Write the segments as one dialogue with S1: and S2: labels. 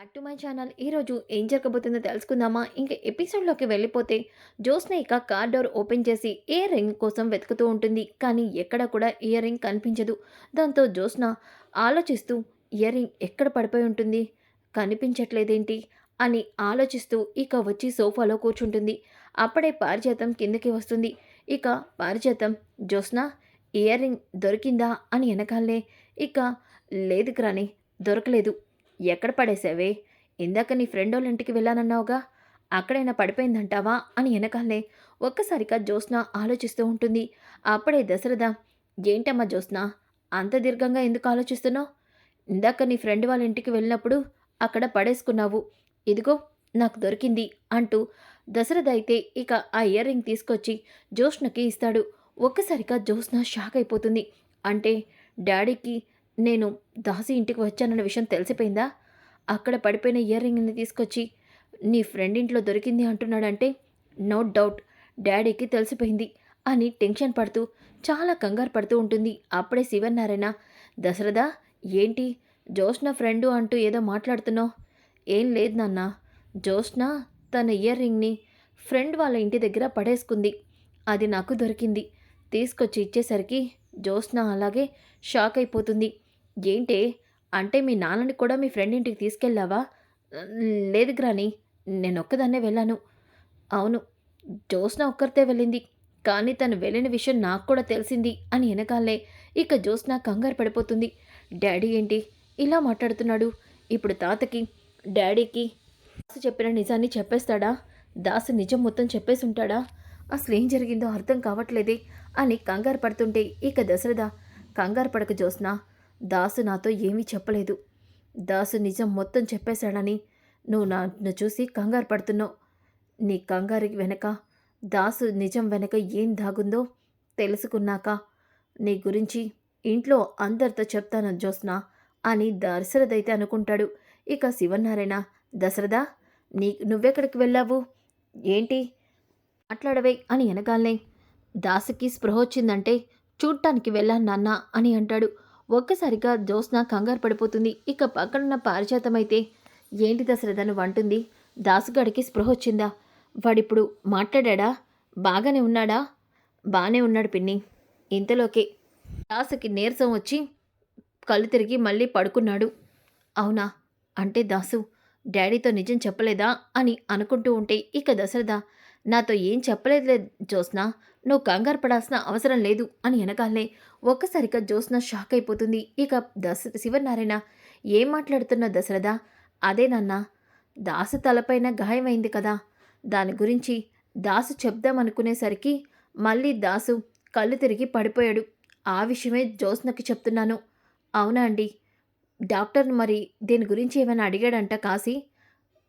S1: Back to my channel. ఈరోజు ఏం జరగబోతుందో తెలుసుకుందామా? ఇంకా ఎపిసోడ్లోకి వెళ్ళిపోతే జోస్న ఇక కార్ డోర్ ఓపెన్ చేసి ఇయర్ రింగ్ కోసం వెతుకుతూ ఉంటుంది. కానీ ఎక్కడ కూడా ఇయర్ రింగ్ కనిపించదు. దాంతో జోస్న ఆలోచిస్తూ ఇయర్ రింగ్ ఎక్కడ పడిపోయి ఉంటుంది? కనిపించట్లేదేంటి? అని ఆలోచిస్తూ ఇక వచ్చి సోఫాలో కూర్చుంటుంది. అప్పుడే పారిజాతం కిందకి వస్తుంది. ఇక పారిజాతం జోస్న ఇయర్ రింగ్ దొరికిందా? అని వెనకాలే ఇక లేదు గ్రాని దొరకలేదు. ఎక్కడ పడేసావే ఇందాక నీ ఫ్రెండ్ వాళ్ళ ఇంటికి వెళ్ళానన్నావుగా. అక్కడైనా పడిపోయిందంటావా? అని వెనకాలే ఒక్కసారిగా జ్యోత్స్న ఆలోచిస్తూ ఉంటుంది. అప్పుడే దశరథ ఏంటమ్మా జ్యోత్స్న? అంత దీర్ఘంగా ఎందుకు ఆలోచిస్తున్నావు? ఇందాక నీ ఫ్రెండ్ వాళ్ళ ఇంటికి వెళ్ళినప్పుడు అక్కడ పడేసుకున్నావు. ఇదిగో నాకు దొరికింది అంటూ దశరథ అయితే ఇక ఆ ఇయర్ రింగ్ తీసుకొచ్చి జ్యోత్స్నకి ఇస్తాడు. ఒక్కసారిగా జ్యోత్స్న షాక్ అయిపోతుంది. అంటే డాడీకి నేను దాసి ఇంటికి వచ్చానన్న విషయం తెలిసిపోయిందా? అక్కడ పడిపోయిన ఇయర్ రింగ్ని తీసుకొచ్చి నీ ఫ్రెండ్ ఇంట్లో దొరికింది అంటున్నాడంటే నో డౌట్ డాడీకి తెలిసిపోయింది అని టెన్షన్ పడుతూ చాలా కంగారు పడుతూ ఉంటుంది అప్పుడే శివనారాయణ దశరథ ఏంటి? జోష్న ఫ్రెండు అంటూ ఏదో మాట్లాడుతున్నావు? ఏం లేదు నాన్న. జోష్న తన ఇయర్ రింగ్ని ఫ్రెండ్ వాళ్ళ ఇంటి దగ్గర పడేసుకుంది. అది నాకు దొరికింది. తీసుకొచ్చి ఇచ్చేసరికి జోష్న అలాగే షాక్ అయిపోతుంది. ఏంటి? అంటే మీ నాన్నని కూడా మీ ఫ్రెండ్ ఇంటికి తీసుకెళ్ళావా? లేదు గ్రాని నేను ఒక్కదాన్నే వెళ్ళాను. అవును జ్యోత్స్న ఒక్కరితే వెళ్ళింది. కానీ తను వెళ్ళిన విషయం నాకు కూడా తెలిసింది అని వెనకాలే ఇక జ్యోత్స్న కంగారు పడిపోతుంది. డాడీ ఏంటి? ఇలా మాట్లాడుతున్నాడు. ఇప్పుడు తాతకి డాడీకి దాసు చెప్పిన నిజాన్ని చెప్పేస్తాడా? దాసు నిజం మొత్తం చెప్పేసి ఉంటాడా? అసలు ఏం జరిగిందో అర్థం కావట్లేదే అని కంగారు పడుతుంటే ఇక దశరథ కంగారు పడక జ్యోత్స్న. దాసు నాతో ఏమీ చెప్పలేదు. దాసు నిజం మొత్తం చెప్పేశాడని నువ్వు నన్ను చూసి కంగారు పడుతున్నావు. నీ కంగారు వెనక దాసు నిజం వెనక ఏం దాగుందో తెలుసుకున్నాక నీ గురించి ఇంట్లో అందరితో చెప్తాను జోస్నా అని దశరథైతే అనుకుంటాడు. ఇక శివనారాయణ దశరథ నీ నువ్వెక్కడికి వెళ్ళావు? ఏంటి? మాట్లాడవే అని వెనకాలనే దాసుకి స్పృహ వచ్చిందంటే చూడటానికి వెళ్ళాను నాన్న అని అంటాడు. ఒక్కసారిగా జ్యోత్స్న కంగారు పడిపోతుంది. ఇక పక్కనున్న పారిజాతమైతే ఏంటి దశరథను వంటుంది దాసుగాడికి స్పృహ వచ్చిందా? వాడిప్పుడు మాట్లాడా బాగానే ఉన్నాడా? బాగానే ఉన్నాడు పిన్ని. ఇంతలోకే దాసుకి నీరసం వచ్చి కళ్ళు తిరిగి మళ్ళీ పడుకున్నాడు. అవునా? అంటే దాసు డాడీతో నిజం చెప్పలేదా? అని అనుకుంటూ ఉంటే ఇక దశరథ నాతో ఏం చెప్పలేదులే జ్యోత్స్న. నువ్వు కంగారు పడాల్సిన అవసరం లేదు అని వెనకాలనే ఒక్కసారిగా జ్యోత్స్న షాక్ అయిపోతుంది. ఇక దశ శివనారాయణ ఏం మాట్లాడుతున్న దశరథ? అదే నాన్న దాసు తలపైన గాయమైంది కదా. దాని గురించి దాసు చెప్దామనుకునేసరికి మళ్ళీ దాసు కళ్ళు తిరిగి పడిపోయాడు. ఆ విషయమే జ్యోత్స్నకి చెప్తున్నాను. అవునా అండి. డాక్టర్ మరి దీని గురించి ఏమైనా అడిగాడంట కాశీ?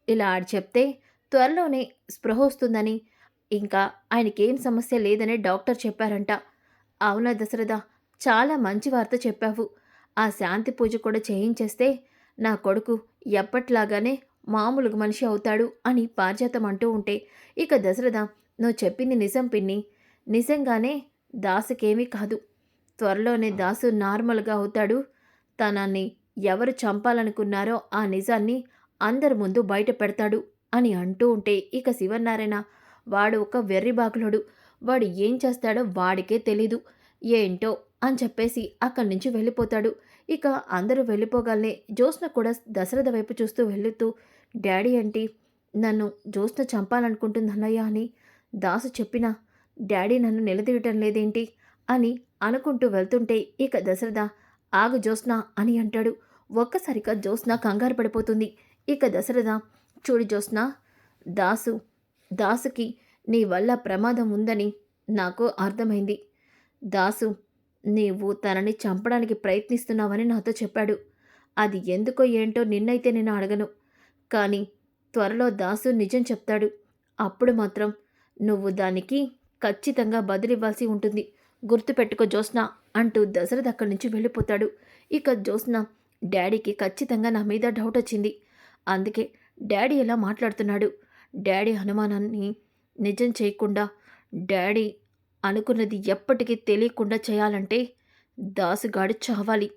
S1: ఇలా ఆడి చెప్తే త్వరలోనే స్పృహ వస్తుందని. ఇంకా ఆయనకేం సమస్య లేదని డాక్టర్ చెప్పారంట. అవునా దశరథ చాలా మంచి వార్త చెప్పావు. ఆ శాంతి పూజ కూడా చేయించేస్తే నా కొడుకు ఎప్పట్లాగానే మామూలుగా మనిషి అవుతాడు అని పారిజాతం అంటూ ఉంటే ఇక దశరథ నువ్వు చెప్పింది నిజం పిన్ని. నిజంగానే దాసుకేమీ కాదు. త్వరలోనే దాసు నార్మల్గా అవుతాడు. తనని ఎవరు చంపాలనుకున్నారో ఆ నిజాన్ని అందరి ముందు బయట పెడతాడు. అని అంటూ ఉంటే ఇక శివనారాయణ వాడు ఒక వెర్రిబాకులుడు వాడు ఏం చేస్తాడో వాడికే తెలీదు. ఏంటో? అని చెప్పేసి అక్కడి నుంచి వెళ్ళిపోతాడు. ఇక అందరూ వెళ్ళిపోగానే జ్యోత్స్న కూడా దశరథ వైపు చూస్తూ వెళుతూ డాడీ అంటే నన్ను జ్యోత్స్న చంపాలనుకుంటుంది అన్నయ్య అని దాసు చెప్పిన డాడీ నన్ను నిలదీయటం లేదేంటి? అని అనుకుంటూ వెళ్తుంటే ఇక దశరథ ఆగు జ్యోత్స్న అని అంటాడు. ఒక్కసారిగా జ్యోత్స్న కంగారు పడిపోతుంది. ఇక దశరథ చూడు జ్యోత్స్న దాసు దాసుకి నీ వల్ల ప్రమాదం ఉందని నాకు అర్థమైంది. దాసు నీవు తనని చంపడానికి ప్రయత్నిస్తున్నావని నాతో చెప్పాడు. అది ఎందుకో ఏంటో నిన్నైతే నేను అడగను. కానీ త్వరలో దాసు నిజం చెప్తాడు. అప్పుడు మాత్రం నువ్వు దానికి ఖచ్చితంగా బదిలివ్వాల్సి ఉంటుంది. గుర్తుపెట్టుకో జ్యోత్స్న అంటూ దశరథ్ అక్కడి నుంచి వెళ్ళిపోతాడు. ఇక జ్యోత్స్న డాడీకి ఖచ్చితంగా నా మీద డౌట్ వచ్చింది. అందుకే డాడీ ఎలా మాట్లాడుతున్నాడు? డాడీ అనుమానాన్ని నిజం చేయకుండా డాడీ అనుకున్నది ఎప్పటికీ తెలియకుండా చేయాలంటే దాసుగాడు చావాలి.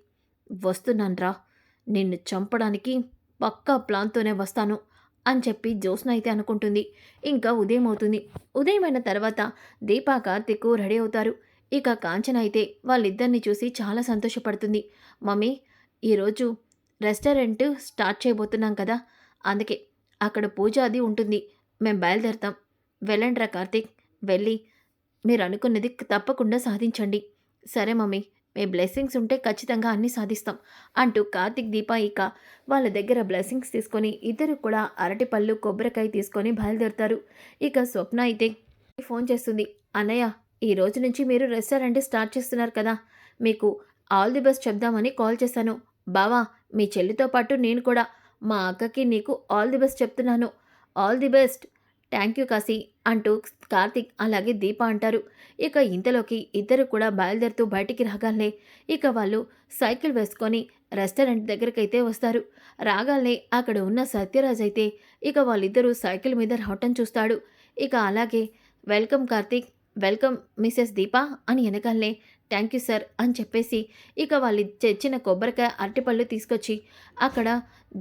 S1: వస్తున్నాన్రా నిన్ను చంపడానికి పక్కా ప్లాన్తోనే వస్తాను అని చెప్పి జ్యోత్స్న అయితే అనుకుంటుంది. ఇంకా ఉదయం అవుతుంది. ఉదయమైన తర్వాత దీపా కార్తిక్ రెడీ అవుతారు. ఇక కాంచన అయితే వాళ్ళిద్దరిని చూసి చాలా సంతోషపడుతుంది. మమ్మీ ఈరోజు రెస్టారెంట్ స్టార్ట్ చేయబోతున్నాం కదా. అందుకే అక్కడ పూజ అది ఉంటుంది. మేము బయలుదేరుతాం. వెళ్ళండిరా కార్తీక్. వెళ్ళి మీరు అనుకున్నది తప్పకుండా సాధించండి. సరే మమ్మీ మీ బ్లెస్సింగ్స్ ఉంటే ఖచ్చితంగా అన్నీ సాధిస్తాం అంటూ కార్తిక్ దీప ఇక వాళ్ళ దగ్గర బ్లెస్సింగ్స్ తీసుకొని ఇద్దరు కూడా అరటిపళ్ళు కొబ్బరికాయ తీసుకొని బయలుదేరుతారు. ఇక స్వప్న అయితే ఫోన్ చేస్తుంది. అన్నయ్య ఈ రోజు నుంచి మీరు రెస్టారెంట్ స్టార్ట్ చేస్తున్నారు కదా. మీకు ఆల్ ది బెస్ట్ చెప్దామని కాల్ చేశాను. బావా మీ చెల్లితో పాటు నేను కూడా మా అక్కకి నీకు ఆల్ ది బెస్ట్ చెప్తున్నాను. All the best thank you Kashi అంటూ కార్తిక్ అలాగే దీప అంటారు. ఇక ఇంతలోకి ఇద్దరు కూడా బయలుదేరుతూ బయటికి రాగాలే ఇక వాళ్ళు సైకిల్ వేసుకొని రెస్టారెంట్ దగ్గరకైతే వస్తారు. రాగానే అక్కడ ఉన్న సత్యరాజ్ అయితే ఇక వాళ్ళిద్దరూ సైకిల్ మీద రావటం చూస్తాడు. ఇక అలాగే welcome Karthik welcome Mrs Deepa అని వెనకాలనే థ్యాంక్ యూ సార్ అని చెప్పేసి ఇక వాళ్ళు తెచ్చిన కొబ్బరికాయ అరటిపళ్ళు తీసుకొచ్చి అక్కడ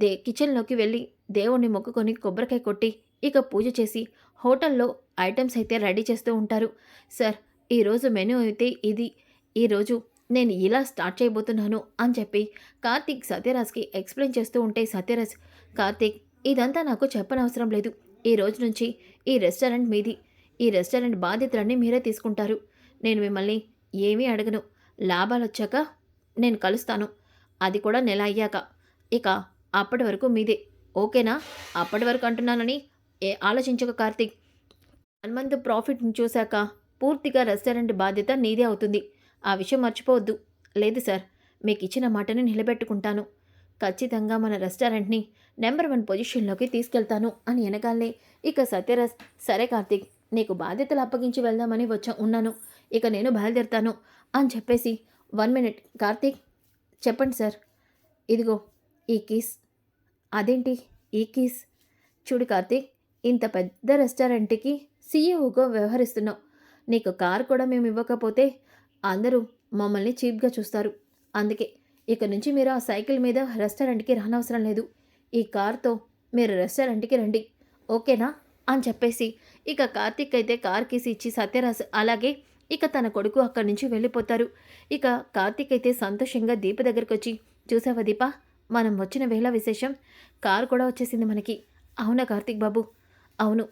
S1: దే కిచెన్లోకి వెళ్ళి దేవుణ్ణి మొక్కుకొని కొబ్బరికాయ కొట్టి ఇక పూజ చేసి హోటల్లో ఐటమ్స్ అయితే రెడీ చేస్తూ ఉంటారు. సార్ ఈరోజు మెనూ అయితే ఇది. ఈరోజు నేను ఇలా స్టార్ట్ చేయబోతున్నాను అని చెప్పి కార్తీక్ సత్యరాజ్కి ఎక్స్ప్లెయిన్ చేస్తూ ఉంటే సత్యరాజ్ కార్తీక్ ఇదంతా నాకు చెప్పనవసరం లేదు. ఈ రోజు నుంచి ఈ రెస్టారెంట్ మీది. ఈ రెస్టారెంట్ బాధ్యతలన్నీ మీరే తీసుకుంటారు. నేను మిమ్మల్ని ఏమీ అడగను. లాభాలు వచ్చాక నేను కలుస్తాను. అది కూడా నెల అయ్యాక. ఇక అప్పటి వరకు మీదే. ఓకేనా? అప్పటి వరకు అంటున్నానని ఏ ఆలోచించక కార్తీక్. వన్ మంత్ ప్రాఫిట్ని చూశాక పూర్తిగా రెస్టారెంట్ బాధ్యత నీదే అవుతుంది. ఆ విషయం మర్చిపోవద్దు. లేదు సార్ మీకు ఇచ్చిన మాటని నిలబెట్టుకుంటాను. ఖచ్చితంగా మన రెస్టారెంట్ని నెంబర్ వన్ పొజిషన్లోకి తీసుకెళ్తాను అని వెనకాలే ఇక సత్యరస్ సరే కార్తీక్ నీకు బాధ్యతలు అప్పగించి వెళ్దామని వచ్చా ఉన్నాను. ఇక నేను బయలుదేరుతాను అని చెప్పేసి వన్ మినిట్ కార్తీక్ చెప్పండి సార్. ఇదిగో ఈ కీస్. అదేంటి ఈ కీస్? చూడు కార్తీక్ ఇంత పెద్ద రెస్టారెంట్కి సీఈఓగా వ్యవహరిస్తున్నావు. నీకు కార్ కూడా మేము ఇవ్వకపోతే అందరూ మమ్మల్ని చీప్గా చూస్తారు. అందుకే ఇక నుంచి మీరు ఆ సైకిల్ మీద రెస్టారెంట్కి రానవసరం లేదు. ఈ కార్తో మీరు రెస్టారెంట్కి రండి. ఓకేనా? అని చెప్పేసి ఇక కార్తీక్ అయితే కార్ కీసి ఇచ్చి సత్యరాజ్ అలాగే ఇక తన కొడుకు అక్కడి నుంచి వెళ్ళిపోతారు. ఇక కార్తీక్ అయితే సంతోషంగా దీప దగ్గరికి వచ్చి చూసావా దీప మనం వచ్చిన వేళ విశేషం. కారు కూడా వచ్చేసింది మనకి. అవునా కార్తీక్ బాబు? అవును.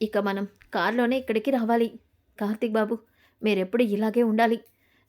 S1: ఇక మనం కారులోనే ఇక్కడికి రావాలి. కార్తీక్ బాబు మీరెప్పుడు ఇలాగే ఉండాలి.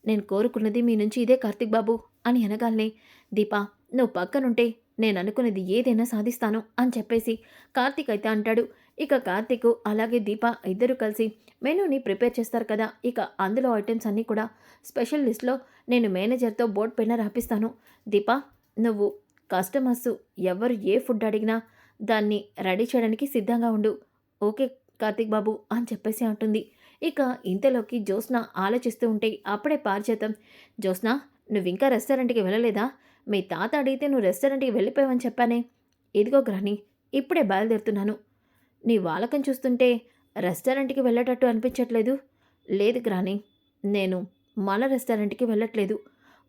S1: నేను కోరుకున్నది మీ నుంచి ఇదే కార్తీక్ బాబు అని అనగానే దీపా నువ్వు పక్కనుంటే నేను అనుకున్నది ఏదైనా సాధిస్తాను అని చెప్పేసి కార్తీక్ అయితే అంటాడు. ఇక కార్తీక్ అలాగే దీప ఇద్దరు కలిసి మెనూని ప్రిపేర్ చేస్తారు కదా. ఇక అందులో ఐటమ్స్ అన్నీ కూడా స్పెషల్ లిస్ట్లో నేను మేనేజర్తో బోర్డ్ పైన రాపిస్తాను దీప నువ్వు కస్టమర్స్ ఎవరు ఏ ఫుడ్ అడిగినా దాన్ని రెడీ చేయడానికి సిద్ధంగా ఉండు. ఓకే కార్తీక్ బాబు అని చెప్పేసి అంటుంది. ఇక ఇంతలోకి జ్యోత్స్న ఆలోచిస్తూ ఉంటే అప్పుడే పారిచేతం జ్యోత్స్న నువ్వు ఇంకా రెస్టారెంట్కి వెళ్ళలేదా? మీ తాత అడిగితే నువ్వు రెస్టారెంట్కి వెళ్ళిపోయావని చెప్పానే. ఇదిగో గ్రహణి ఇప్పుడే బయలుదేరుతున్నాను. నీ వాలకం చూస్తుంటే రెస్టారెంట్కి వెళ్ళేటట్టు అనిపించట్లేదు. లేదు గ్రాని నేను మన రెస్టారెంట్కి వెళ్ళట్లేదు.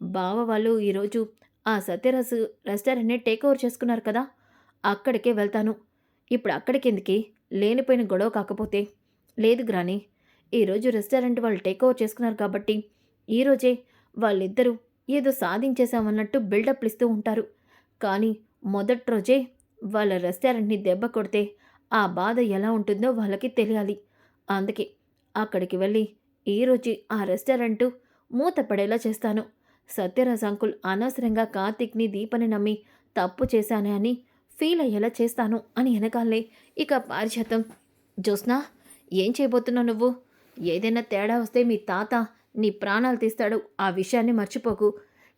S1: బావ వాళ్ళు ఈరోజు ఆ సత్యరస్ రెస్టారెంట్ని టేక్ ఓవర్ చేసుకున్నారు కదా అక్కడికే వెళ్తాను. ఇప్పుడు అక్కడికెందుకి? లేనిపోయిన గొడవ కాకపోతే. లేదు గ్రాని ఈరోజు రెస్టారెంట్ వాళ్ళు టేక్ ఓవర్ చేసుకున్నారు కాబట్టి ఈరోజే వాళ్ళిద్దరూ ఏదో సాధించేశామన్నట్టు బిల్డప్లు ఇస్తూ ఉంటారు. కానీ మొదటి రోజే వాళ్ళ రెస్టారెంట్ని దెబ్బ కొడితే ఆ బాధ ఎలా ఉంటుందో వాళ్ళకి తెలియాలి. అందుకే అక్కడికి వెళ్ళి ఈరోజు ఆ రెస్టారెంట్ మూతపడేలా చేస్తాను. సత్యరాజ్ అంకుల్ అనవసరంగా కార్తిక్ని దీపని నమ్మి తప్పు చేశానే అని ఫీల్ అయ్యేలా చేస్తాను అని వెనకాలే ఇక పారిజాతం జ్యోత్స్నా ఏం చేయబోతున్నావు నువ్వు? ఏదైనా తేడా వస్తే మీ తాత నీ ప్రాణాలు తీస్తాడు. ఆ విషయాన్ని మర్చిపోకు.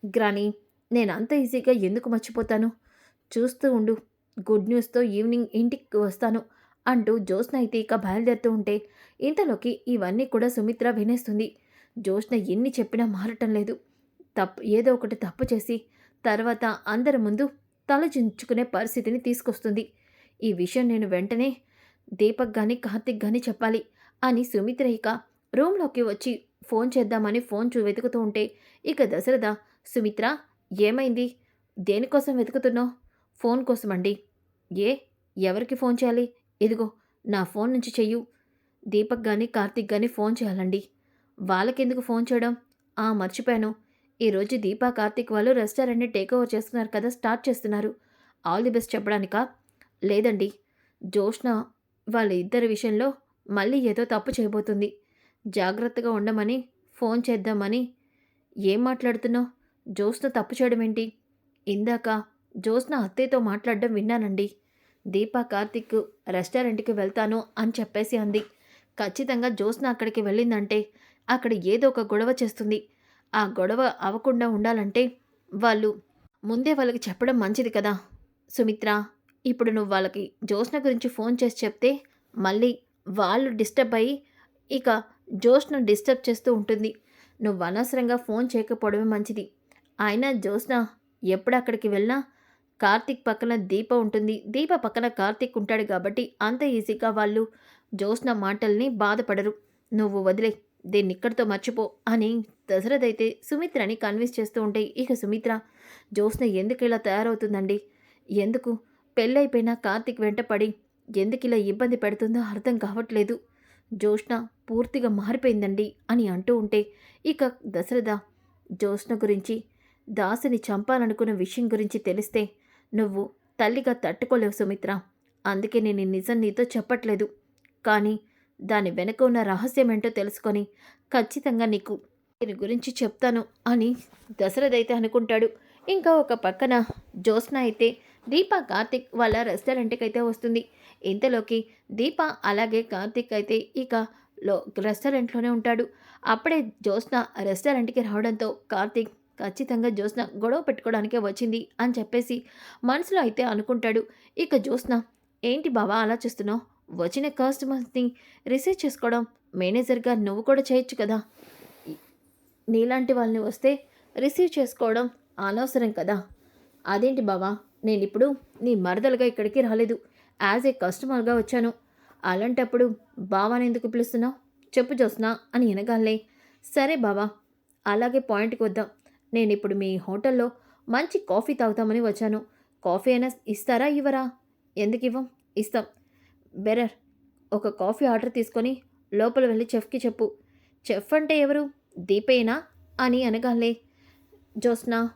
S1: గ్రాని నేను అంత ఈజీగా ఎందుకు మర్చిపోతాను? చూస్తూ ఉండు. గుడ్ న్యూస్తో ఈవినింగ్ ఇంటికి వస్తాను అంటూ జ్యోత్స్న అయితే ఇక బయలుదేరుతూ ఉంటే ఇంతలోకి ఇవన్నీ కూడా సుమిత్ర వినేస్తుంది. జ్యోత్స్న ఎన్ని చెప్పినా మారటం లేదు. తప్పు ఏదో ఒకటి తప్పు చేసి తర్వాత అందరి ముందు తలచించుకునే పరిస్థితిని తీసుకొస్తుంది. ఈ విషయం నేను వెంటనే దీపక్ కానీ కార్తిక్ కానీ చెప్పాలి అని సుమిత్ర ఇక రూమ్లోకి వచ్చి ఫోన్ చేద్దామని ఫోన్ చూ వెతుకుతూ ఉంటే ఇక దశరథ సుమిత్ర ఏమైంది? దేనికోసం వెతుకుతున్నావు? ఫోన్ కోసమండి. ఏ? ఎవరికి ఫోన్ చేయాలి? ఇదిగో నా ఫోన్ నుంచి చెయ్యు. దీపక్ కానీ కార్తిక్ కానీ ఫోన్ చేయాలండి. వాళ్ళకెందుకు ఫోన్ చేయడం? ఆ మర్చిపోయాను. ఈరోజు దీపా కార్తిక్ వాళ్ళు రెస్టారెంట్ని టేక్ ఓవర్ చేస్తున్నారు కదా స్టార్ట్ చేస్తున్నారు. ఆల్ ది బెస్ట్ చెప్పడానికా? లేదండి. జోష్న వాళ్ళ ఇద్దరి విషయంలో మళ్ళీ ఏదో తప్పు చేయబోతుంది. జాగ్రత్తగా ఉండమని ఫోన్ చేద్దామని. ఏం మాట్లాడుతున్నావు? జోస్న తప్పు చేయడం ఏంటి? ఇందాక జ్యోత్స్న అత్తయ్యతో మాట్లాడడం విన్నానండి. దీపా కార్తిక్ రెస్టారెంట్కి వెళ్తాను అని చెప్పేసి అంది. ఖచ్చితంగా జ్యోత్స్న అక్కడికి వెళ్ళిందంటే అక్కడ ఏదో ఒక గొడవ చేస్తుంది. ఆ గొడవ అవ్వకుండా ఉండాలంటే వాళ్ళు ముందే వాళ్ళకి చెప్పడం మంచిది కదా. సుమిత్ర ఇప్పుడు నువ్వు వాళ్ళకి జ్యోత్స్న గురించి ఫోన్ చేసి చెప్తే మళ్ళీ వాళ్ళు డిస్టర్బ్ అయ్యి ఇక జ్యోత్స్న డిస్టర్బ్ చేస్తూ ఉంటుంది. నువ్వు అనవసరంగా ఫోన్ చేయకపోవడమే మంచిది. అయినా జ్యోత్స్న ఎప్పుడు అక్కడికి వెళ్ళినా కార్తిక్ పక్కన దీప ఉంటుంది. దీప పక్కన కార్తిక్ ఉంటాడు కాబట్టి అంత ఈజీగా వాళ్ళు జోస్న మాటల్ని బాధపడరు. నువ్వు వదిలే దీన్ని ఇక్కడితో మర్చిపో అని దశరథ్ అయితే సుమిత్రని కన్విన్స్ చేస్తూ ఉంటే ఇక సుమిత్ర జోస్న ఎందుకు ఇలా తయారవుతుందండి? ఎందుకు? పెళ్ళైపోయినా కార్తిక్ వెంటపడి ఎందుకు ఇలా ఇబ్బంది పెడుతుందో అర్థం కావట్లేదు. జోష్న పూర్తిగా మారిపోయిందండి అని అంటూ ఉంటే ఇక దశరథ జోష్ణ గురించి దాసుని చంపాలనుకున్న విషయం గురించి తెలిస్తే నువ్వు తల్లిగా తట్టుకోలేవు సుమిత్ర. అందుకే నేను నిజం నీతో చెప్పట్లేదు. కానీ దాని వెనక ఉన్న రహస్యం ఏంటో తెలుసుకొని ఖచ్చితంగా నీకు దీని గురించి చెప్తాను అని దశరథ్ అయితే అనుకుంటాడు. ఇంకా ఒక పక్కన జ్యోత్స్న అయితే దీప కార్తిక్ వాళ్ళ రెస్టారెంట్కి అయితే వస్తుంది. ఇంతలోకి దీప అలాగే కార్తిక్ అయితే ఇక లో రెస్టారెంట్లోనే ఉంటాడు. అప్పుడే జ్యోత్స్న రెస్టారెంట్కి రావడంతో కార్తిక్ ఖచ్చితంగా జ్యోత్స్న గొడవ పెట్టుకోవడానికే వచ్చింది అని చెప్పేసి మనసులో అయితే అనుకుంటాడు. ఇక జ్యోత్స్న ఏంటి బావా అలా చూస్తున్నావు? వచ్చిన కస్టమర్స్ని రిసీవ్ చేసుకోవడం మేనేజర్గా నువ్వు కూడా చేయొచ్చు కదా. నీలాంటి వాళ్ళని వస్తే రిసీవ్ చేసుకోవడం అనవసరం కదా. అదేంటి బావా నేను ఇప్పుడు నీ మరదలుగా ఇక్కడికి రాలేదు. యాజ్ ఏ కస్టమర్గా వచ్చాను. అలాంటప్పుడు బావాని ఎందుకు పిలుస్తున్నావు? చెప్పు జోస్నా అని వినగాలే సరే బావా అలాగే పాయింట్కి వద్దాం. నేను ఇప్పుడు మీ హోటల్లో మంచి కాఫీ తాగుతామని వచ్చాను. కాఫీ అయినా ఇస్తారా ఇవ్వరా? ఎందుకు ఇవ్వం ఇస్తాం. బెరర్ ఒక కాఫీ ఆర్డర్ తీసుకొని లోపల వెళ్ళి చెఫ్కి చెప్పు. చెఫ్ అంటే ఎవరు? దీపేనా? అని అనగాలే జోస్నా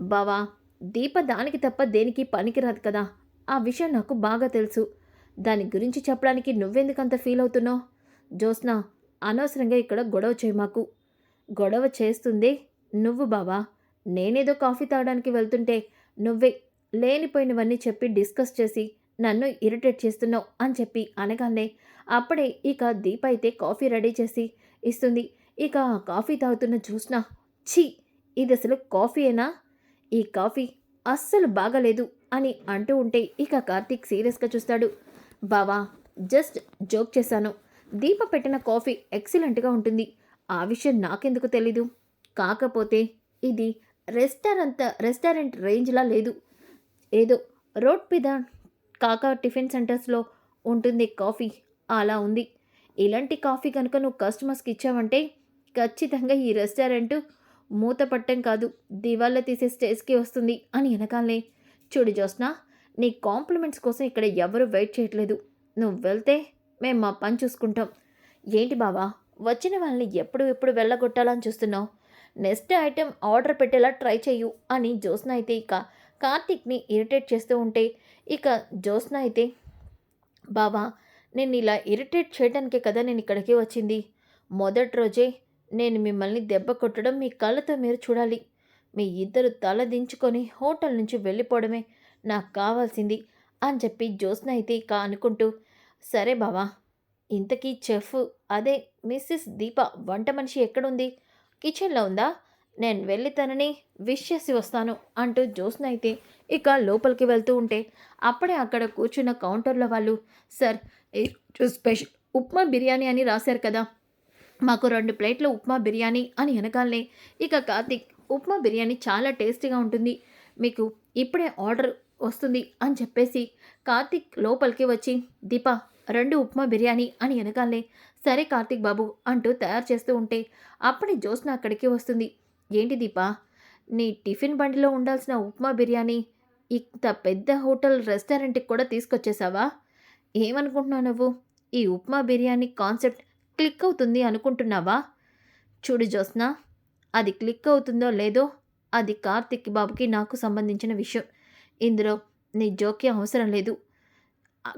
S1: బావా దీప దానికి తప్ప దేనికి పనికిరాదు కదా? ఆ విషయం నాకు బాగా తెలుసు. దాని గురించి చెప్పడానికి నువ్వెందుకంత ఫీల్ అవుతున్నావు? జోస్నా అనవసరంగా ఇక్కడ గొడవ చేయమాకు గొడవ చేస్తుందే నువ్వు బావా నేనేదో కాఫీ తాగడానికి వెళ్తుంటే నువ్వే లేనిపోయినవన్నీ చెప్పి డిస్కస్ చేసి నన్ను ఇరిటేట్ చేస్తున్నావు అని చెప్పి అనగానే అప్పుడే ఇక దీప అయితే కాఫీ రెడీ చేసి ఇస్తుంది. ఇక ఆ కాఫీ తాగుతున్న చూసినా ఛీ ఇది అసలు కాఫీయేనా? ఈ కాఫీ అస్సలు బాగలేదు అని అంటూ ఉంటే ఇక కార్తీక్ సీరియస్గా చూస్తాడు. బావా జస్ట్ జోక్ చేశాను. దీప పెట్టిన కాఫీ ఎక్సలెంట్గా ఉంటుంది. ఆ విషయం నాకెందుకు తెలీదు? కాకపోతే ఇది రెస్టారెంట్ రెస్టారెంట్ రేంజ్లా లేదు. ఏదో రోడ్ మీద కాకా టిఫిన్ సెంటర్స్లో ఉంటుంది కాఫీ. అలా ఉంది. ఇలాంటి కాఫీ కనుక నువ్వు కస్టమర్స్కి ఇచ్చావంటే ఖచ్చితంగా ఈ రెస్టారెంట్ మూతపట్టం కాదు. దివాళ్ళ తీసే స్టేజ్కి వస్తుంది అని వెనకాలనే. చూడు జోస్నా నీ కాంప్లిమెంట్స్ కోసం ఇక్కడ ఎవరు వెయిట్ చేయట్లేదు. నువ్వు వెళ్తే మేము మా పని చూసుకుంటాం. ఏంటి బావా వచ్చిన వాళ్ళని ఎప్పుడు ఎప్పుడు వెళ్ళగొట్టాలని చూస్తున్నావు? నెక్స్ట్ ఐటెం ఆర్డర్ పెట్టేలా ట్రై చేయు అని జ్యోత్స్న అయితే ఇక కార్తిక్ని ఇరిటేట్ చేస్తూ ఉంటే ఇక జ్యోత్స్న అయితే బావా నేను ఇలా ఇరిటేట్ చేయడానికే కదా నేను ఇక్కడికి వచ్చింది. మొదటి రోజే నేను మిమ్మల్ని దెబ్బ కొట్టడం మీ కళ్ళతో మీరు చూడాలి. మీ ఇద్దరు తల దించుకొని హోటల్ నుంచి వెళ్ళిపోవడమే నాకు కావాల్సింది అని చెప్పి జ్యోత్స్న అయితే ఇక అనుకుంటూ సరే బావా ఇంతకీ చెఫ్ అదే మిస్సెస్ దీప వంట మనిషి ఎక్కడుంది? కిచెన్లో ఉందా? నేను వెళ్ళి తనని విష్ చేసి వస్తాను అంటూ జ్యోత్స్న అయితే ఇక లోపలికి వెళ్తూ ఉంటే అప్పుడే అక్కడ కూర్చున్న కౌంటర్లో వాళ్ళు సార్ స్పెషల్ ఉప్మా బిర్యానీ అని రాశారు కదా మాకు రెండు ప్లేట్ల ఉప్మా బిర్యానీ అని వెనకాలనే ఇక కార్తిక్ ఉప్మా బిర్యానీ చాలా టేస్టీగా ఉంటుంది మీకు ఇప్పుడే ఆర్డర్ వస్తుంది అని చెప్పేసి కార్తిక్ లోపలికి వచ్చి దీప రెండు ఉప్మా బిర్యానీ అని వెనకాలనే సరే కార్తీక్ బాబు అంటూ తయారు చేస్తూ ఉంటే అప్పుడే జ్యోత్స్న అక్కడికి వస్తుంది ఏంటి దీపా నీ టిఫిన్ బండిలో ఉండాల్సిన ఉప్మా బిర్యానీ ఇంత పెద్ద హోటల్ రెస్టారెంట్‌కి కూడా తీసుకొచ్చేసావా? ఏమనుకుంటున్నావు నువ్వు? ఈ ఉప్మా బిర్యానీ కాన్సెప్ట్ క్లిక్ అవుతుంది అనుకుంటున్నావా? చూడు జ్యోత్స్న, అది క్లిక్ అవుతుందో లేదో అది కార్తీక్ బాబుకి నాకు సంబంధించిన విషయం. ఇందులో నీ జోక్యం అవసరం లేదు.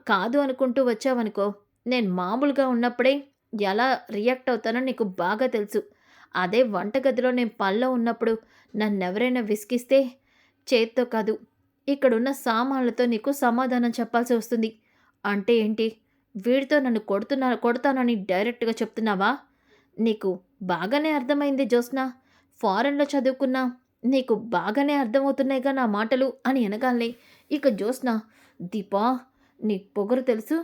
S1: కాదు అనుకుంటూ వచ్చావనుకో, నేను మామూలుగా ఉన్నప్పుడే ఎలా రియాక్ట్ అవుతానో నీకు బాగా తెలుసు. అదే వంటగదిలో నేను పనిలో ఉన్నప్పుడు నన్నెవరైనా విసిగిస్తే చేత్తో కాదు, ఇక్కడున్న సామాన్లతో నీకు సమాధానం చెప్పాల్సి వస్తుంది. అంటే ఏంటి? వీడితో నన్ను కొడుతున్నా కొడతానని డైరెక్ట్‌గా చెప్తున్నావా? నీకు బాగానే అర్థమైంది జ్యోత్స్న. ఫారెన్‌లో చదువుకున్నా నీకు బాగానే అర్థమవుతున్నాయిగా నా మాటలు అని అనగానే ఇక జ్యోత్స్న దీపా నీ పొగరు తెలుసు.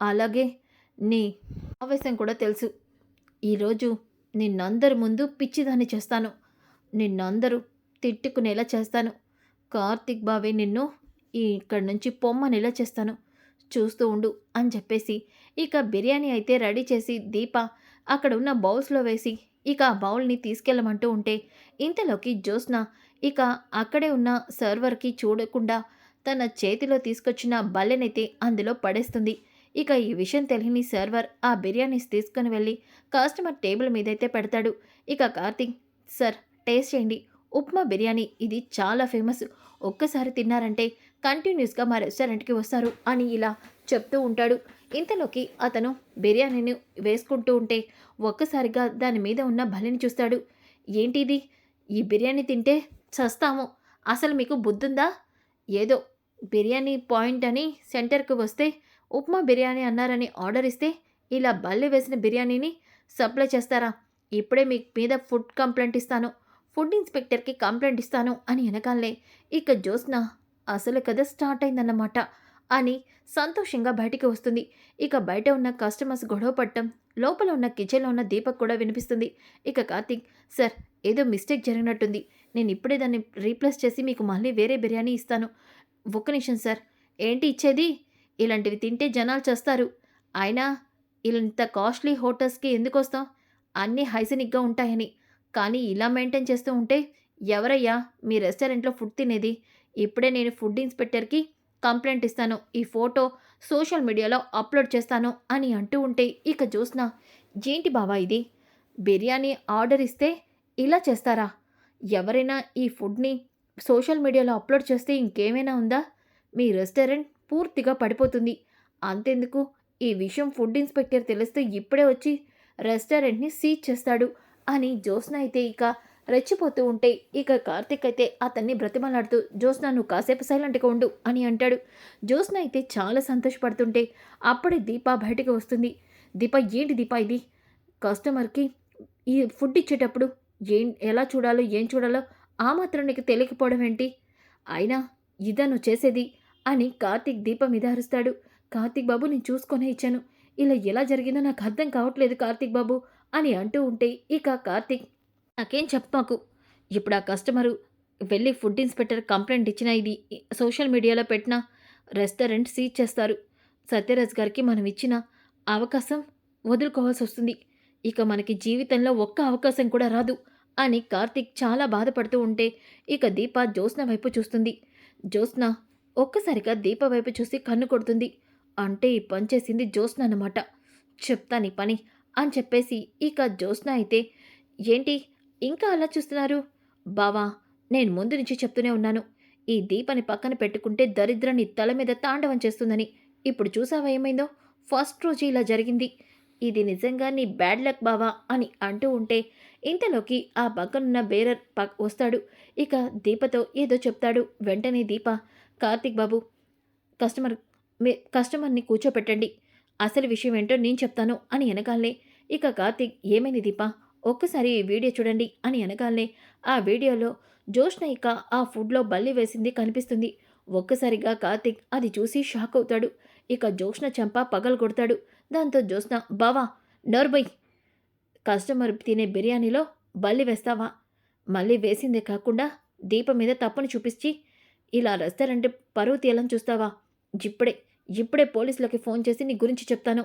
S1: అలాగే నీ ఆవేశం కూడా తెలుసు. ఈరోజు నిన్నందరి ముందు పిచ్చిదాన్ని చేస్తాను. నిన్నందరూ తిట్టుకునేలా చేస్తాను. కార్తీక్ బావే నిన్ను ఈ ఇక్కడి నుంచి పొమ్మనేలా చేస్తాను. చూస్తూ ఉండు అని చెప్పేసి ఇక బిర్యానీ అయితే రెడీ చేసి దీప అక్కడ ఉన్న బౌల్స్‌లో వేసి ఇక ఆ బౌల్‌ని తీసుకెళ్ళమంటూ ఉంటే ఇంతలోకి జ్యోత్స్న ఇక అక్కడే ఉన్న సర్వర్‌కి చూడకుండా తన చేతిలో తీసుకొచ్చిన బల్లెనైతే అందులో పడేస్తుంది. ఇక ఈ విషయం తెలియని సర్వర్ ఆ బిర్యానీస్ తీసుకొని వెళ్ళి కస్టమర్ టేబుల్ మీదైతే పెడతాడు. ఇక కార్తీక్ సార్ టేస్ట్ చేయండి. ఉప్మా బిర్యానీ ఇది చాలా ఫేమస్. ఒక్కసారి తిన్నారంటే కంటిన్యూస్‌గా మా రెస్టారెంట్‌కి వస్తారు అని ఇలా చెప్తూ ఉంటాడు. ఇంతలోకి అతను బిర్యానీని వేసుకుంటూ ఉంటే ఒక్కసారిగా దాని మీద ఉన్న బలిని చూస్తాడు. ఏంటిది? ఈ బిర్యానీ తింటే చస్తాము. అసలు మీకు బుద్ధుందా? ఏదో బిర్యానీ పాయింట్ అని సెంటర్‌కి వస్తే ఉప్మా బిర్యానీ అన్నారని ఆర్డర్ ఇస్తే ఇలా బల్లి వేసిన బిర్యానీని సప్లై చేస్తారా? ఇప్పుడే మీ మీద ఫుడ్ కంప్లైంట్ ఇస్తాను. ఫుడ్ ఇన్స్‌పెక్టర్‌కి కంప్లైంట్ ఇస్తాను అని అనగానే ఇక జ్యోత్స్న అసలు కథ స్టార్ట్ అయిందన్నమాట అని సంతోషంగా బయటికి వస్తుంది. ఇక బయట ఉన్న కస్టమర్స్ గొడవ పట్టడం లోపల ఉన్న కిచెన్‌లో ఉన్న దీపక్ కూడా వినిపిస్తుంది. ఇక కార్తీక్ సార్ ఏదో మిస్టేక్ జరిగినట్టుంది. నేను ఇప్పుడే దాన్ని రీప్లేస్ చేసి మీకు మళ్ళీ వేరే బిర్యానీ ఇస్తాను. ఒక్క నిమిషం సార్. ఏంటి ఇచ్చేది? ఇలాంటివి తింటే జనాలు చేస్తారు అయినా ఇంత కాస్ట్‌లీ హోటల్స్‌కి ఎందుకొస్తాం? అన్నీ హైజెనిక్గా ఉంటాయని. కానీ ఇలా మెయింటైన్ చేస్తూ ఉంటే ఎవరయ్యా మీ రెస్టారెంట్‌లో ఫుడ్ తినేది? ఇప్పుడే నేను ఫుడ్ ఇన్స్‌పెక్టర్‌కి కంప్లైంట్ ఇస్తాను. ఈ ఫోటో సోషల్ మీడియాలో అప్‌లోడ్ చేస్తాను అని అంటూ ఉంటే ఇక చూసిన ఏంటి బాబా ఇది? బిర్యానీ ఆర్డర్ ఇస్తే ఇలా చేస్తారా? ఎవరైనా ఈ ఫుడ్‌ని సోషల్ మీడియాలో అప్‌లోడ్ చేస్తే ఇంకేమైనా ఉందా? మీ రెస్టారెంట్ పూర్తిగా పడిపోతుంది. అంతెందుకు ఈ విషయం ఫుడ్ ఇన్స్‌పెక్టర్ తెలిస్తే ఇప్పుడే వచ్చి రెస్టారెంట్‌ని సీజ్ చేస్తాడు అని జ్యోత్స్న అయితే ఇక రెచ్చిపోతూ ఉంటే ఇక కార్తీక్ అయితే అతన్ని బ్రతిమలాడుతూ జ్యోత్స్న నువ్వు కాసేపు సైలెంట్‌గా ఉండు అని అంటాడు. జ్యోత్స్న అయితే చాలా సంతోషపడుతుంటే అప్పుడే దీప బయటికి వస్తుంది. దీప ఏంటి దీప ఇది? కస్టమర్‌కి ఈ ఫుడ్ ఇచ్చేటప్పుడు ఏం ఎలా చూడాలో, ఏం చూడాలో ఆ మాత్రం నీకు తెలియకపోవడం ఏంటి? అయినా ఇదా నువ్వు చేసేది? అని కార్తీక్ దీప మీద అరుస్తాడు. కార్తీక్ బాబు నేను చూసుకొనే ఇచ్చాను. ఇలా ఎలా జరిగిందో నాకు అర్థం కావట్లేదు కార్తీక్ బాబు అని అంటూ ఉంటే ఇక కార్తీక్ నాకేం చెప్పమాకు. ఇప్పుడు ఆ కస్టమరు వెళ్ళి ఫుడ్ ఇన్స్‌పెక్టర్ కంప్లైంట్ ఇచ్చినా ఇది సోషల్ మీడియాలో పెట్టిన రెస్టారెంట్ సీజ్ చేస్తారు. సత్యరాజ్ గారికి మనం ఇచ్చిన అవకాశం వదులుకోవాల్సి వస్తుంది ఇక మనకి జీవితంలో ఒక్క అవకాశం కూడా రాదు అని కార్తిక్ చాలా బాధపడుతూ ఉంటే ఇక దీప జ్యోత్స్న వైపు చూస్తుంది. జ్యోత్స్న ఒక్కసారిగా దీప వైపు చూసి కన్ను కొడుతుంది. అంటే ఈ పని చేసింది జ్యోత్స్న అన్నమాట. చెప్తా నీ పని అని చెప్పేసి ఇక జ్యోత్స్న అయితే ఏంటి ఇంకా అలా చూస్తున్నారు? బావా నేను ముందు నుంచి చెప్తూనే ఉన్నాను. ఈ దీపని పక్కన పెట్టుకుంటే దరిద్రాన్ని తల మీద తాండవం చేస్తుందని. ఇప్పుడు చూసావా ఏమైందో? ఫస్ట్ రోజు ఇలా జరిగింది. ఇది నిజంగా నీ బ్యాడ్ లక్ బావా అని అంటూ ఉంటే ఇంతలోకి ఆ పక్కనున్న బేరర్ పక్ వస్తాడు. ఇక దీపతో ఏదో చెప్తాడు. వెంటనే దీప కార్తిక్ బాబు కస్టమర్ మీ కస్టమర్‌ని కూర్చోపెట్టండి. అసలు విషయం ఏంటో నేను చెప్తాను అని వెనకాలనే ఇక కార్తిక్ ఏమైంది దీప? ఒక్కసారి ఈ వీడియో చూడండి అని వెనకాలనే ఆ వీడియోలో జ్యోత్స్న ఇక ఆ ఫుడ్‌లో బల్లి వేసింది కనిపిస్తుంది. ఒక్కసారిగా కార్తీక్ అది చూసి షాక్ అవుతాడు. ఇక జ్యోత్స్న చెంప పగలగొడతాడు. దాంతో జ్యోత్స్న బావా నోర్బై కస్టమర్ తినే బిర్యానీలో బల్లి వేస్తావా? మళ్ళీ వేసిందే కాకుండా దీపం మీద తప్పుని చూపించి ఇలా రెస్టారెంట్ పరువు తీయాలని చూస్తావా? ఇప్పుడే, ఇప్పుడే పోలీసులకి ఫోన్ చేసి నీ గురించి చెప్తాను.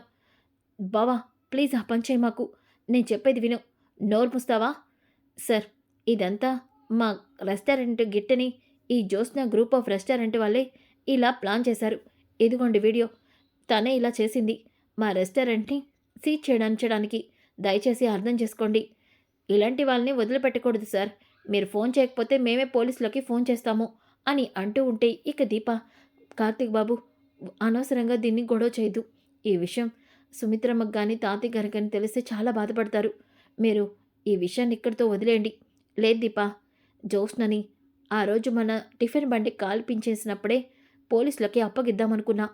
S1: బావా ప్లీజ్ ఆ పని మాకు. నేను చెప్పేది విను. నోరు సార్ ఇదంతా మా రెస్టారెంట్ గిట్టని ఈ జ్యోత్స్న గ్రూప్ ఆఫ్ రెస్టారెంట్ వాళ్ళే ఇలా ప్లాన్ చేశారు ఇదిగోండి వీడియో తనే ఇలా చేసింది మా రెస్టారెంట్ని సీజ్ చేయడానికి దయచేసి అర్థం చేసుకోండి. ఇలాంటి వాళ్ళని వదిలిపెట్టకూడదు సార్. మీరు ఫోన్ చేయకపోతే మేమే పోలీసులకి ఫోన్ చేస్తాము అని అంటూ ఉంటే ఇక దీప కార్తిక్ బాబు అనవసరంగా దీన్ని గొడవ చేయదు. ఈ విషయం సుమిత్రమ్మకు కానీ తాతయ్య గారికి కానీ తెలిస్తే చాలా బాధపడతారు. మీరు ఈ విషయాన్ని ఇక్కడితో వదిలేయండి. లేదు దీప జోష్నని ఆ రోజు మన టిఫిన్ బండి కాల్పించేసినప్పుడే పోలీసులకి అప్పగిద్దామనుకున్నా.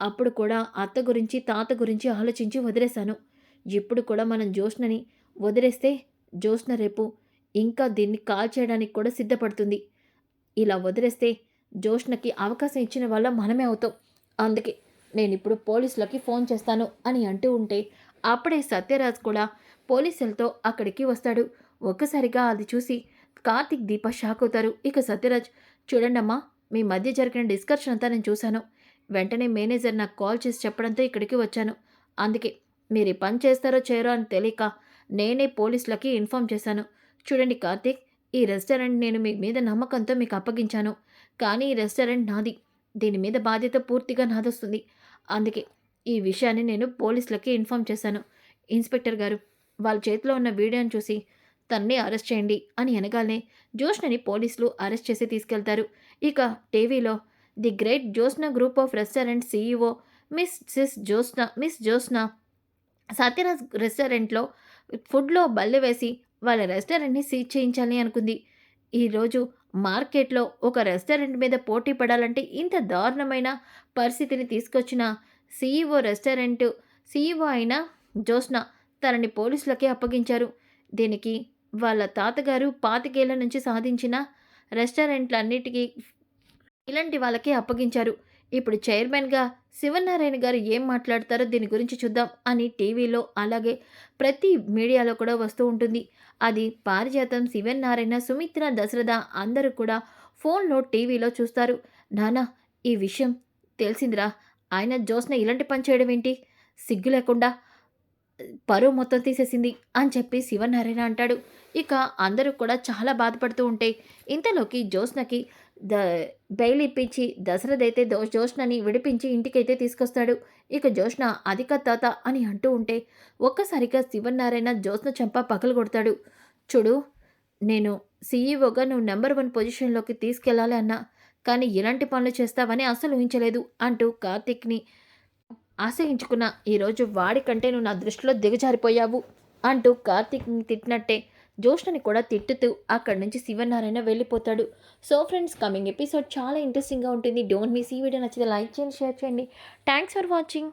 S1: అప్పుడు కూడా అత్త గురించి తాత గురించి ఆలోచించి వదిలేశాను. ఇప్పుడు కూడా మనం జ్యోష్ణని వదిలేస్తే జ్యోష్ణ రేపు ఇంకా దీన్ని కాల్ చేయడానికి కూడా సిద్ధపడుతుంది. ఇలా వదిలేస్తే జ్యోష్ణకి అవకాశం ఇచ్చిన వల్ల మనమే అవుతాం. అందుకే నేను ఇప్పుడు పోలీసులకి ఫోన్ చేస్తాను అని అంటూ ఉంటే అప్పుడే సత్యరాజ్ కూడా పోలీసులతో అక్కడికి వస్తాడు. ఒక్కసారిగా అది చూసి కార్తిక్ దీప షాక్ అవుతారు. ఇక సత్యరాజ్ చూడండమ్మా మీ మధ్య జరిగిన డిస్కషన్ అంతా నేను చూశాను. వెంటనే మేనేజర్ నాకు కాల్ చేసి చెప్పడంతో ఇక్కడికి వచ్చాను. అందుకే మీరు ఈ పని చేస్తారో చేయరో అని తెలియక నేనే పోలీసులకి ఇన్ఫామ్ చేశాను. చూడండి కార్తీక్ ఈ రెస్టారెంట్ నేను మీ మీద నమ్మకంతో మీకు అప్పగించాను. కానీ ఈ రెస్టారెంట్ నాది. దీని మీద బాధ్యత పూర్తిగా నాదొస్తుంది. అందుకే ఈ విషయాన్ని నేను పోలీసులకి ఇన్ఫామ్ చేశాను. ఇన్స్పెక్టర్ గారు వాళ్ళ చేతిలో ఉన్న వీడియోని చూసి తన్నే అరెస్ట్ చేయండి అని అనగానే జోష్నని పోలీసులు అరెస్ట్ చేసి తీసుకెళ్తారు. ఇక టీవీలో the great Josna group of restaurant CEO Mrs Josna Miss Josna Satyaraj రెస్టారెంట్లో ఫుడ్లో బల్లె వేసి వాళ్ళ రెస్టారెంట్ని సీజ్ చేయించాలి అనుకుంది. ఈరోజు మార్కెట్లో ఒక రెస్టారెంట్ మీద పోటీ పడాలంటే ఇంత దారుణమైన పరిస్థితిని తీసుకొచ్చిన సీఈఓ రెస్టారెంట్ సీఈఓ అయిన జోస్నా తనని పోలీసులకే అప్పగించారు. దీనికి వాళ్ళ తాతగారు పాతికేళ్ళ నుంచి సాధించిన రెస్టారెంట్లన్నిటికీ ఇలాంటి వాళ్ళకే అప్పగించారు. ఇప్పుడు చైర్మన్గా శివనారాయణ గారు ఏం మాట్లాడతారో దీని గురించి చూద్దాం అని టీవీలో అలాగే ప్రతి మీడియాలో కూడా వస్తూ ఉంటుంది. అది పారిజాతం శివనారాయణ సుమిత్ర దశరథ అందరూ కూడా ఫోన్లో టీవీలో చూస్తారు. నానా ఈ విషయం తెలిసిందిరా. ఆయన జోస్న ఇలాంటి పని చేయడం ఏంటి? సిగ్గు లేకుండా పరువు మొత్తం తీసేసింది అని చెప్పి శివనారాయణ అంటాడు. ఇక అందరూ కూడా చాలా బాధపడుతూ ఉంటే ఇంతలోకి జోస్నకి ద బెయిల్ ఇప్పించి దశరథ్ అయితే దో జోష్నని విడిపించి ఇంటికైతే తీసుకొస్తాడు. ఇక జోష్న అధిక తాత అని అంటూ ఉంటే ఒక్కసారిగా శివనారాయణ జోష్న చంప పగలు కొడతాడు. చూడు నేను సీఈఓగా నువ్వు నెంబర్ వన్ పొజిషన్లోకి తీసుకెళ్ళాలి అన్నా కానీ ఇలాంటి పనులు చేస్తావని అసలు ఊహించలేదు అంటూ కార్తిక్ని ఆశయించుకున్న ఈరోజు వాడి కంటే నువ్వు నా దృష్టిలో దిగజారిపోయావు అంటూ కార్తిక్ని తిట్టినట్టే జోష్ణని కూడా తిట్టుతూ అక్కడి నుంచి శివనారాయణ వెళ్ళిపోతాడు. సో ఫ్రెండ్స్ కమింగ్ ఎపిసోడ్ చాలా ఇంట్రెస్టింగ్గా ఉంటుంది. డోంట్ మిస్ ఈ వీడియో నచ్చితే లైక్ చేయండి షేర్ చేయండి. Thanks for watching